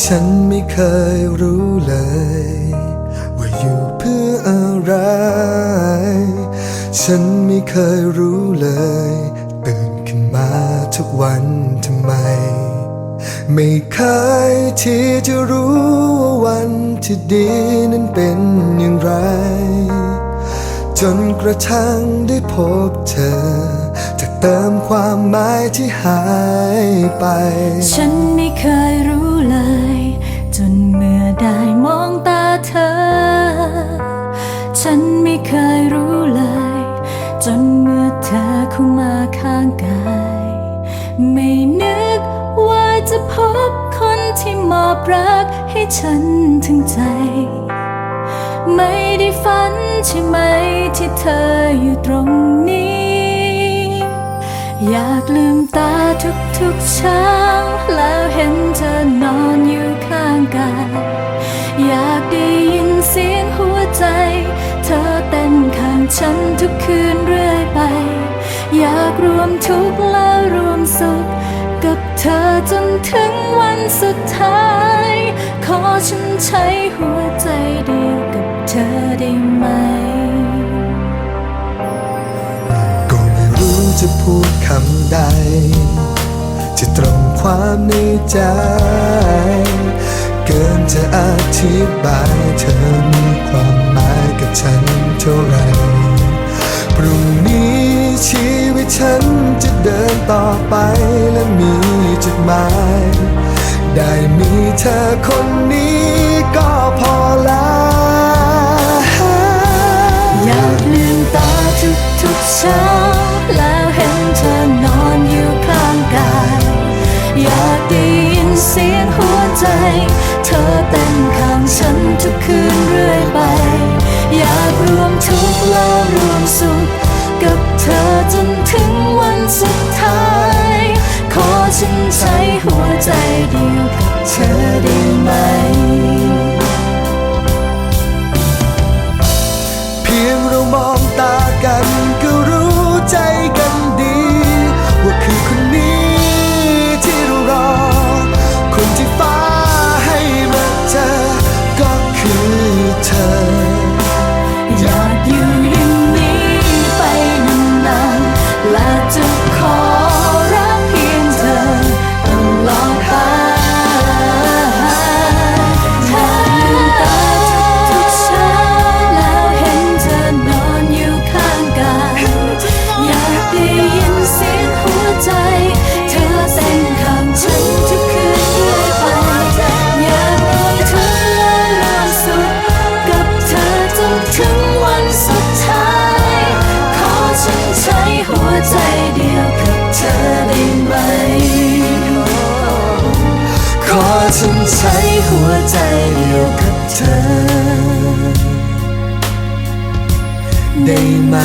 ฉันไม่เคยรู้เลย ว่าอยู่เพื่ออะไร ฉันไม่เคยรู้เลย ตื่นขึ้นมาทุกวันทำไม ไม่เคยที่จะรู้ว่าวันที่ดีนั้นเป็นอย่างไร จนกระทั่งได้พบเธอจะเติมความหมายที่หายไป ฉันไม่เคยรู้ เลย จนเมื่อได้มองตาเธอ ฉันไม่เคยรู้เลย จนเมื่อเธอเข้ามาข้างกาย ไม่นึกว่าจะพบคนที่มอบรักให้ฉันถึงใจ ไม่ได้ฝันใช่ไหมที่เธออยู่ตรงนี้อยากลืมตาทุกๆเช้าแล้วเห็นเธอน ฉันทุกคืนเรื่อยไป อยากรวมทุกข์และรวมสุข กับเธอจนถึงวันสุดท้าย ขอฉันใช้หัวใจเดียวกับเธอได้ไหม ก็ไม่รู้จะพูดคำใด จะตรงความในใจ เกินจะอธิบายเธอมีความหมายกับฉันเท่าไหร รุ่งนี้ชีวิตฉันจะเดินต่อไปและมีจุดหมาย ได้มีเธอคนนี้ก็พอแล้ว ใจ เธอเต้นข้างฉันทุกคืนเรื่อยไป อยากรวมทุกข์และรวมสุข กับเธอจนถึงวันสุดท้าย ขอฉันใช้หัวใจเดียวกับเธอได้ไหม ฉันใช้หัวใจเดียวกับเธอ ได้ไหม